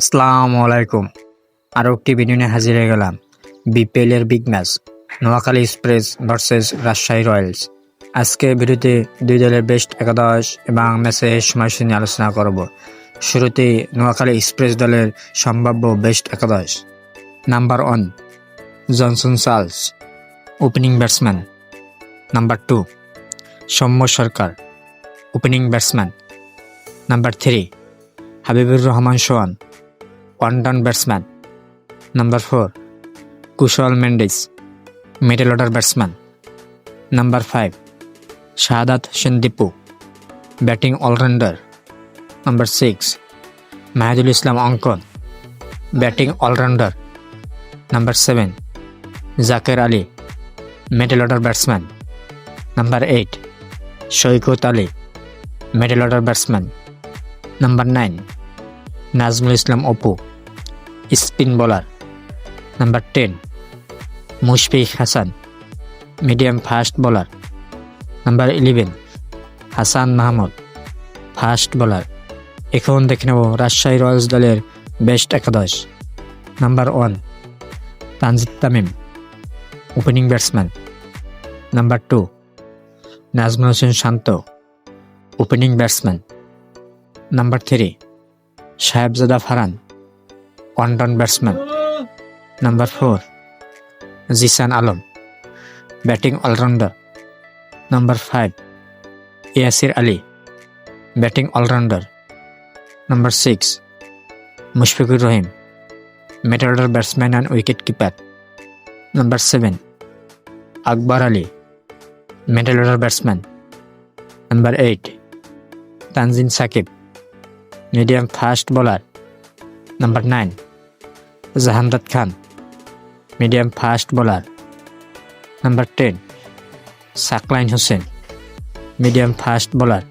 আসসালামু আলাইকুম। আরও একটি নিয়ে হাজির হয়ে গেলাম। বিপিএলের big match Noakhali Express versus Rajshahi Royals আজকে ভিডিওতে দুই দলের বেস্ট একাদশ এবং ম্যাচের সময়সূচি নিয়ে আলোচনা করব। শুরুতেই নোয়াখালী এক্সপ্রেস দলের সম্ভাব্য বেস্ট একাদশ। Number one Johnson Charles opening batsman number two Soumya Sarkar opening batsman number three Habibur Rahman Sohan one batsman. Number four, Kusal Mendis, middle order batsman. Number five, Shahadat Hossain Dipu batting allrounder. Number six, Mahidul Islam Ankon, batting allrounder. Number seven, Jaker Ali, middle order batsman. Number eight Saikat Ali, middle order batsman. Number nine Nazmul Islam Apu, spin bowler. Number ten, Mushfik Hasan, medium fast bowler. Number eleven, Hasan Mahmud, fast bowler. এখন দেখে নেব Rajshahi Royals দলের best একাদশ। Number one, Tanzid Tamim, opening batsman. Number two, Najmul Hossain Shanto, opening batsman. Number three Sahibzada Farhan one down batsman. Number four, Jishan Alam, batting allrounder. Number five, Yasir Ali, batting allrounder. Number six, Mushfiqur Rahim middle order batsman and wicket keeper. Number seven, Akbar Ali middle order batsman. Number eight, Tanzim Sakib medium fast bowler. Number nine Jahandad Khan, medium fast bowler. Number ten, Saqlain Hossain, medium fast bowler.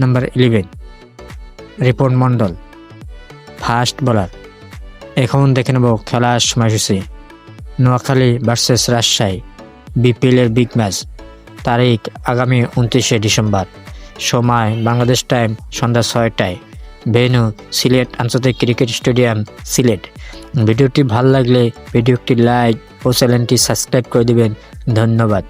Number eleven, Ripon Mondal, fast bowler. এখন দেখে নেব খেলার সময়সূচি। Noakhali versus Rajshahi, বিপিএলের big match, তারিখ আগামী উনত্রিশে December. সময়, বাংলাদেশ টাইম, সন্ধ্যা ছয়টায়। ভেনু সিলেট আন্তর্জাতিক ক্রিকেট স্টেডিয়াম, সিলেট। ভিডিওটি ভালো লাগলে ভিডিওটি লাইক ও চ্যানেলটি সাবস্ক্রাইব করে দেবেন। ধন্যবাদ।